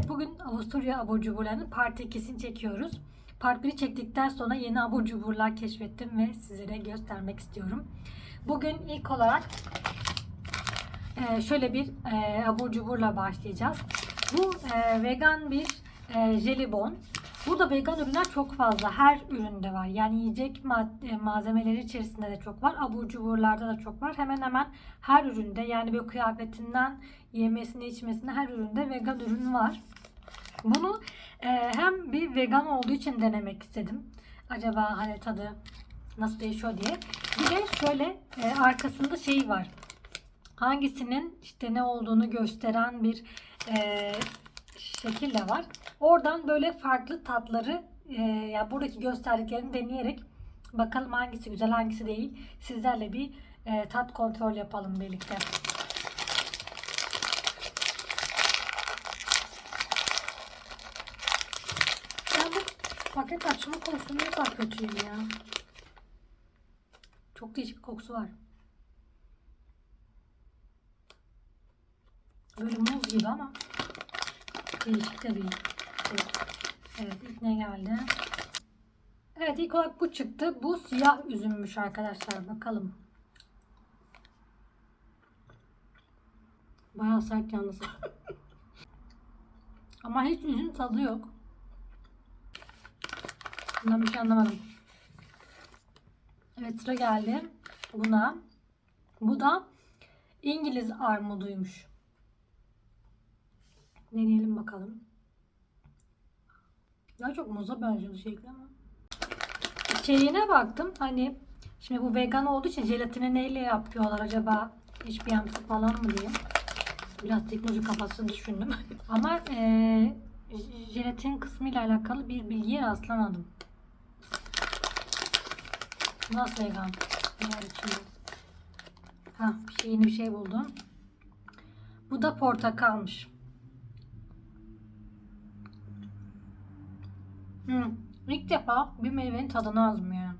Evet bugün Avusturya abur cuburlarının part 2'sini çekiyoruz. Part 1'i çektikten sonra yeni abur cuburlar keşfettim ve sizlere göstermek istiyorum. Bugün ilk olarak e, şöyle bir e, abur cuburla başlayacağız. Bu e, vegan bir jelibon. Burada vegan ürünler çok fazla. Her üründe var. Yani yiyecek mad- e, malzemeleri içerisinde de çok var. Abur cuburlarda da çok var. Hemen hemen her üründe yani bir kıyafetinden yemesine içmesine her üründe vegan ürün var. Bunu e, hem bir vegan olduğu için denemek istedim. Acaba hani tadı nasıl değişiyor diye. Bir de şöyle e, arkasında şey var. Hangisinin işte ne olduğunu gösteren bir e, şekil de var. Oradan böyle farklı tatları e, ya buradaki gösterdiklerini deneyerek bakalım hangisi güzel hangisi değil. Sizlerle bir e, tat kontrol yapalım birlikte. Ben bu paket açma konusunda ne kadar kötüyüm ya. Çok değişik kokusu var. Böyle muz gibi ama değişik de bir şey. Evet ilk ne geldi? Evet ilk olarak bu çıktı. Bu siyah üzümmüş arkadaşlar. Bakalım. Bayağı sert yalnız. Ama hiç üzüm tadı yok. Bundan bir şey anlamadım. Evet sıra geldi. Buna. Bu da İngiliz armuduymuş. Deneyelim bakalım. Daha çok muza benziyor şekli ama. İçeriğine baktım. Hani şimdi bu vegan olduğu için jelatini neyle yapıyorlar acaba? Hiçbir yamsı falan mı diye. Biraz teknoloji kafasını düşündüm. ama eee jelatin kısmıyla alakalı bir bilgiye rastlamadım. Nasıl vegan? Ne var içinde? Ha, bir şey, yeni bir şey buldum. Bu da portakalmış. Hmm. İlk defa bir meyvenin tadını aldım ya.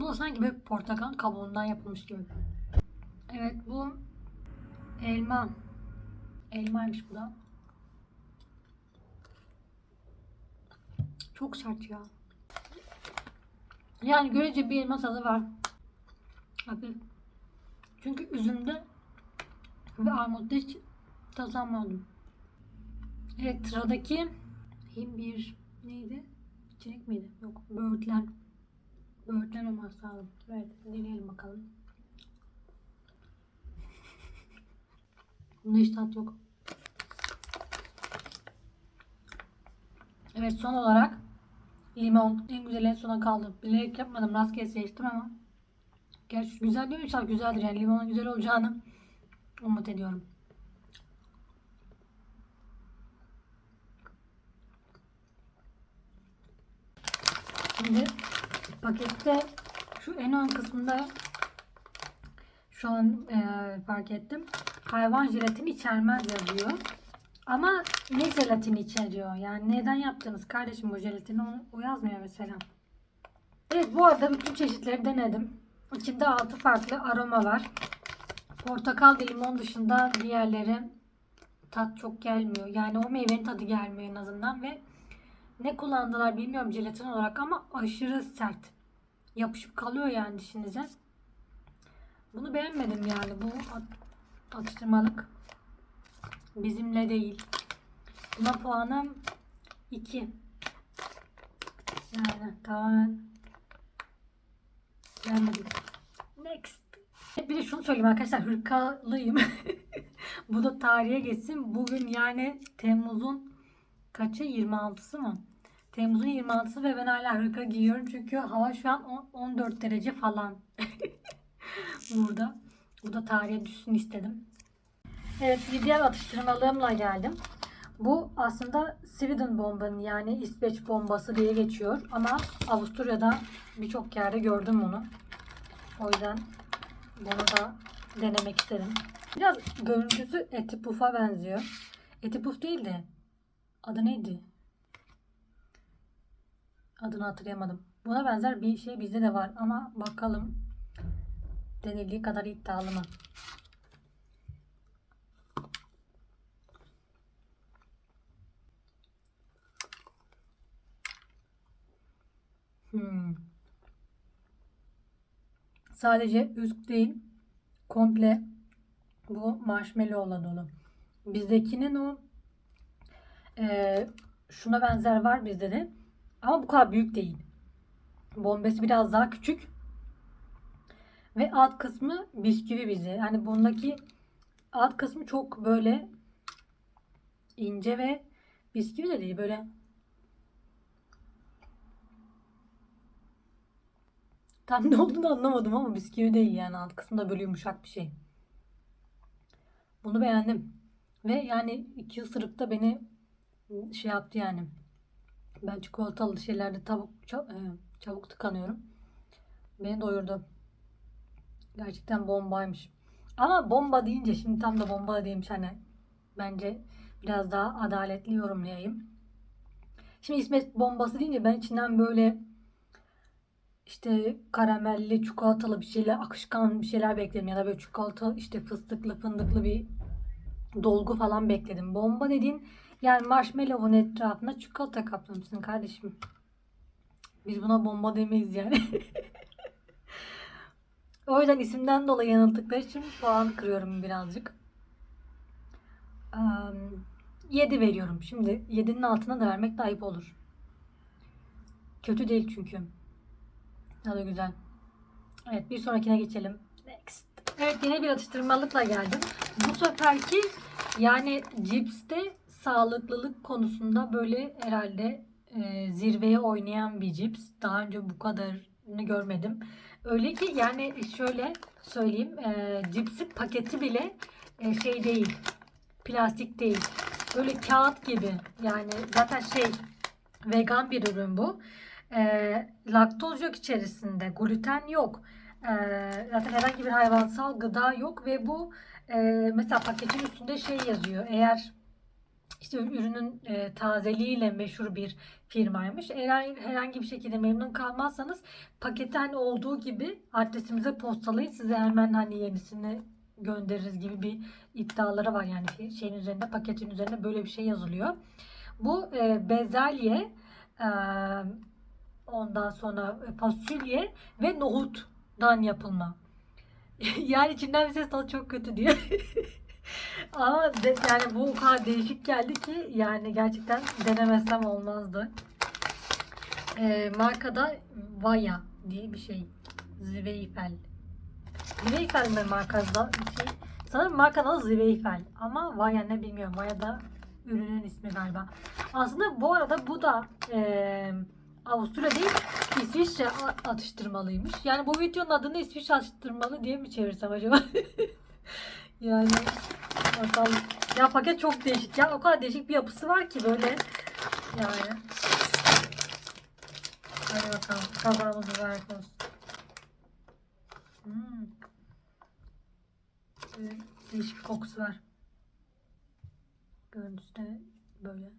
Bu sanki böyle portakal kabuğundan yapılmış gibi. Evet bu elma. Elmaymış bu da. Çok sert ya. Yani görece bir elma tadı var. Hafif. Çünkü üzümde ve armutta hiç tazamadım. Evet sıradaki bir neydi? Çilek miydi? Yok böğürtlen. Böğürtlen olması lazım. Evet deneyelim bakalım. Bunda hiç tat yok. Evet son olarak limon. En güzel en sona kaldı. Bilerek yapmadım. Rastgele seçtim ama. Gerçi güzel değil mi? Güzeldir. Yani limonun güzel olacağını umut ediyorum. Şimdi pakette şu en ön kısmında şu an e, fark ettim. Hayvan jelatini içermez yazıyor. Ama ne jelatini içeriyor? Yani neden yaptınız kardeşim bu jelatini? O yazmıyor mesela. Evet bu arada bütün çeşitleri denedim. İçinde altı farklı aroma var. Portakal ve limon dışında diğerleri tat çok gelmiyor. Yani o meyvenin tadı gelmiyor en azından ve ne kullandılar bilmiyorum jelatin olarak ama aşırı sert. Yapışıp kalıyor yani dişinize. Bunu beğenmedim yani. Bu at- atıştırmalık bizimle değil. Buna puanım 2. Yani tamamen beğenmedim. Next. Bir de şunu söyleyeyim arkadaşlar hırkalıyım. Bu da tarihe geçsin. Bugün yani Temmuz'un kaçı? 26'sı mı? Temmuz'un 26'sı ve ben hala hırka giyiyorum çünkü hava şu an on- 14 derece falan. Burada. Bu da tarihe düşsün istedim. Evet bir diğer atıştırmalığımla geldim. Bu aslında Sweden bombanın yani İsveç bombası diye geçiyor. Ama Avusturya'da birçok yerde gördüm bunu. O yüzden bunu da denemek istedim. Biraz görüntüsü eti pufa benziyor. Eti puf değil de adı neydi? adını hatırlayamadım. Buna benzer bir şey bizde de var ama bakalım denildiği kadar iddialı mı? Hmm. Sadece üst değil, komple bu marshmallow'la dolu. Bizdekinin o e, şuna benzer var bizde de ama bu kadar büyük değil. Bombesi biraz daha küçük. Ve alt kısmı bisküvi bize. Yani bundaki alt kısmı çok böyle ince ve bisküvi de değil. Böyle tam ne olduğunu anlamadım ama bisküvi değil yani. Alt kısmında böyle yumuşak bir şey. Bunu beğendim. Ve yani iki ısırıkta beni şey yaptı yani. Ben çikolatalı şeylerde tavuk çabuk, çabuk tıkanıyorum. Beni doyurdu. Gerçekten bombaymış. Ama bomba deyince şimdi tam da bomba değilmiş hani. Bence biraz daha adaletli yorumlayayım. Şimdi İsmet bombası deyince ben içinden böyle işte karamelli, çikolatalı bir şeyler, akışkan bir şeyler bekledim. Ya da böyle çikolata işte fıstıklı, fındıklı bir dolgu falan bekledim. Bomba dediğin yani marshmallow'un etrafına çikolata kaplamışsın kardeşim. Biz buna bomba demeyiz yani. o yüzden isimden dolayı yanılttıkları için puan kırıyorum birazcık. Um, 7 veriyorum. Şimdi 7'nin altına da vermek de ayıp olur. Kötü değil çünkü. Tadı güzel. Evet bir sonrakine geçelim. Next. Evet yine bir atıştırmalıkla geldim. Bu seferki yani cipste sağlıklılık konusunda böyle herhalde e, zirveye oynayan bir cips. Daha önce bu kadarını görmedim. Öyle ki yani şöyle söyleyeyim e, cipsin paketi bile e, şey değil. Plastik değil. Böyle kağıt gibi. Yani zaten şey vegan bir ürün bu. E, laktoz yok içerisinde. Gluten yok. E, zaten herhangi bir hayvansal gıda yok ve bu e, mesela paketin üstünde şey yazıyor. Eğer işte ürünün e, tazeliğiyle meşhur bir firmaymış. Eğer herhangi bir şekilde memnun kalmazsanız paketi hani olduğu gibi adresimize postalayın. Size hemen hani yenisini göndeririz gibi bir iddiaları var yani şeyin üzerinde paketin üzerinde böyle bir şey yazılıyor. Bu e, bezelye e, ondan sonra fasulye ve nohutdan yapılma. yani içinden bir ses tadı çok kötü diyor. Ama de, yani bu o kadar değişik geldi ki yani gerçekten denemesem olmazdı. E, markada Vaya diye bir şey. Zweifel. Zweifel mi markada şey? Sanırım markanın adı Zweifel. Ama Vaya ne bilmiyorum. Vaya da ürünün ismi galiba. Aslında bu arada bu da e, Avusturya değil İsviçre atıştırmalıymış. Yani bu videonun adını İsviçre atıştırmalı diye mi çevirsem acaba? yani bakalım. Ya paket çok değişik. Ya o kadar değişik bir yapısı var ki böyle yani. Hadi bakalım. Kazamız mübarek olsun. Hmm. Değişik bir kokusu var. Görüntüsü de böyle.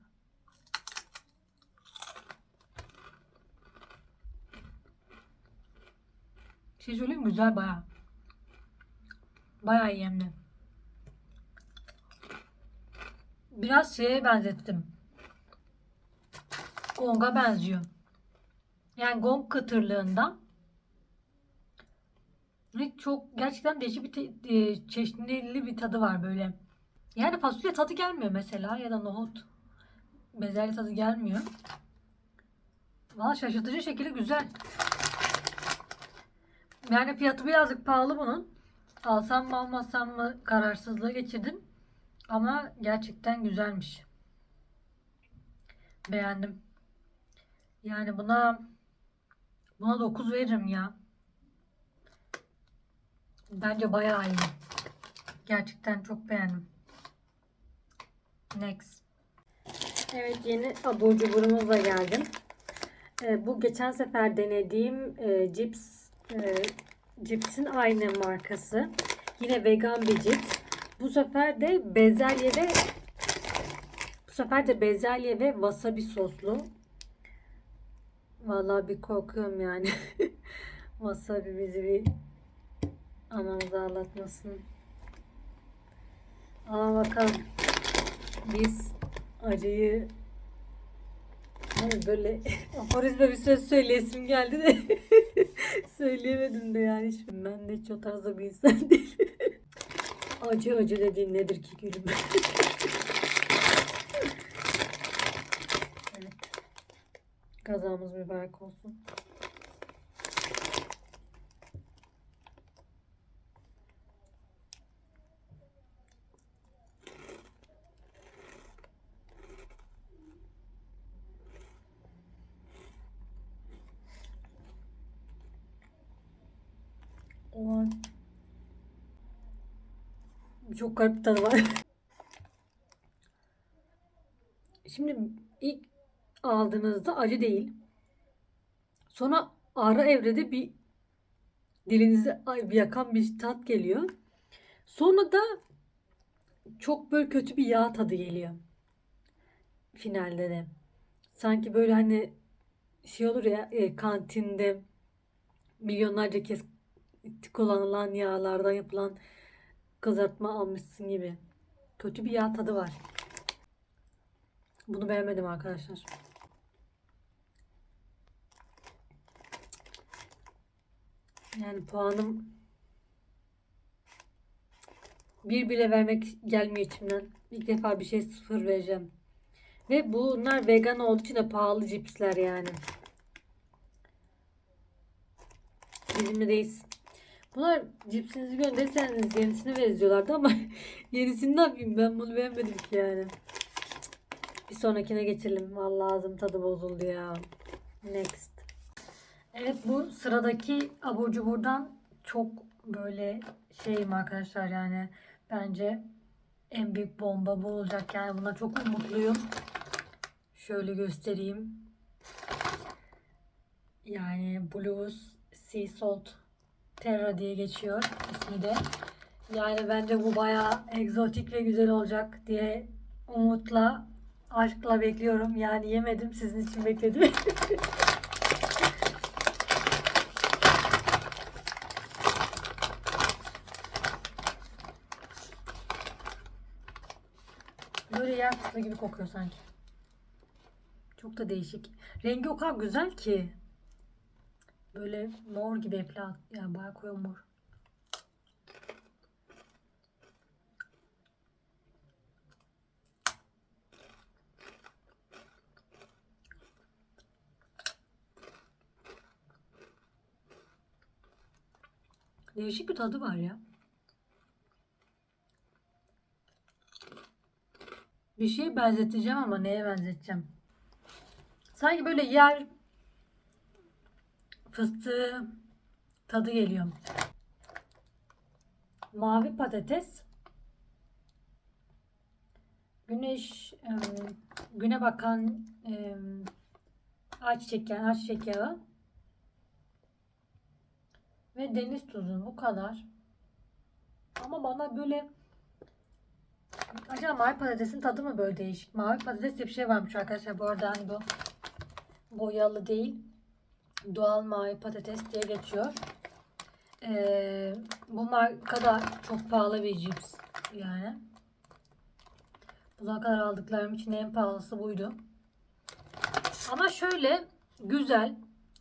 Şey söyleyeyim? Güzel baya. Baya iyi hem de. Biraz şeye benzettim. Gong'a benziyor. Yani gong kıtırlığında ve çok gerçekten değişik bir te- e, bir tadı var böyle. Yani fasulye tadı gelmiyor mesela ya da nohut. Bezelye tadı gelmiyor. Valla şaşırtıcı şekilde güzel. Yani fiyatı birazcık pahalı bunun. Alsam mı almasam mı kararsızlığı geçirdim. Ama gerçekten güzelmiş. Beğendim. Yani buna buna 9 veririm ya. Bence bayağı iyi. Gerçekten çok beğendim. Next. Evet yeni abur cuburumuzla geldim. Ee, bu geçen sefer denediğim e, cips e, cipsin aynı markası. Yine vegan bir cips. Bu sefer de bezelye ve bu sefer de bezelye ve wasabi soslu. Vallahi bir korkuyorum yani. wasabi bizi bir anamızı ağlatmasın. Ama bakalım biz acıyı Yani böyle aforizma bir söz söyleyesim geldi de söyleyemedim de yani. Ben de hiç o tarzda bir insan değilim. Acı acı dediğin nedir ki gülüm? evet. Kazamız mübarek olsun. O an çok garip bir tadı var. Şimdi ilk aldığınızda acı değil. Sonra ara evrede bir dilinizi yakan bir tat geliyor. Sonra da çok böyle kötü bir yağ tadı geliyor. Finalde de. Sanki böyle hani şey olur ya e, kantinde milyonlarca kez kullanılan yağlardan yapılan kızartma almışsın gibi. Kötü bir yağ tadı var. Bunu beğenmedim arkadaşlar. Yani puanım bir bile vermek gelmiyor içimden. İlk defa bir şey sıfır vereceğim. Ve bunlar vegan olduğu için de pahalı cipsler yani. Bizimledeyiz. Bunlar cipsinizi gönderirseniz yenisini veririz diyorlardı ama yenisini ne yapayım ben bunu beğenmedim ki yani. Bir sonrakine geçelim. Vallahi ağzım tadı bozuldu ya. Next. Evet bu sıradaki abur cuburdan çok böyle şeyim arkadaşlar yani bence en büyük bomba bu olacak yani buna çok umutluyum. Şöyle göstereyim. Yani Blues Sea Salt Terra diye geçiyor ismi de. Yani bence bu bayağı egzotik ve güzel olacak diye umutla, aşkla bekliyorum. Yani yemedim, sizin için bekledim. Böyle yer gibi kokuyor sanki. Çok da değişik. Rengi o kadar güzel ki. Böyle mor gibi epla. Yani bayağı koyu mor. Değişik bir tadı var ya. Bir şeye benzeteceğim ama neye benzeteceğim? Sanki böyle yer fıstığı tadı geliyor. Mavi patates. Güneş güne bakan em, ayçiçek yağı, ayçiçek yağı ve deniz tuzu bu kadar. Ama bana böyle acaba mavi patatesin tadı mı böyle değişik? Mavi patates diye bir şey varmış arkadaşlar. Bu arada hani bu boyalı değil. Doğal mavi patates diye geçiyor. Ee, bu markada çok pahalı bir cips yani. Bu kadar aldıklarım için en pahalısı buydu. Ama şöyle güzel,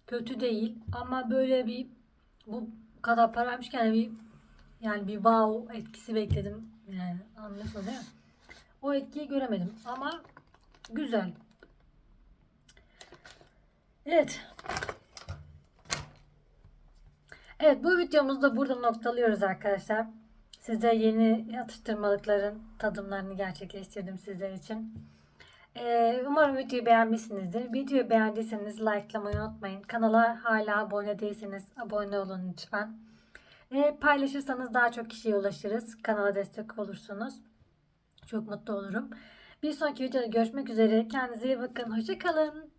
kötü değil ama böyle bir bu kadar paraymışken bir yani bir wow etkisi bekledim. Yani anlıyorsun değil mi? O etkiyi göremedim ama güzel. Evet. Evet bu videomuzu da burada noktalıyoruz arkadaşlar. Size yeni atıştırmalıkların tadımlarını gerçekleştirdim sizler için. Ee, umarım videoyu beğenmişsinizdir. Videoyu beğendiyseniz likelamayı unutmayın. Kanala hala abone değilseniz abone olun lütfen. Ee, paylaşırsanız daha çok kişiye ulaşırız. Kanala destek olursunuz. Çok mutlu olurum. Bir sonraki videoda görüşmek üzere. Kendinize iyi bakın. Hoşçakalın.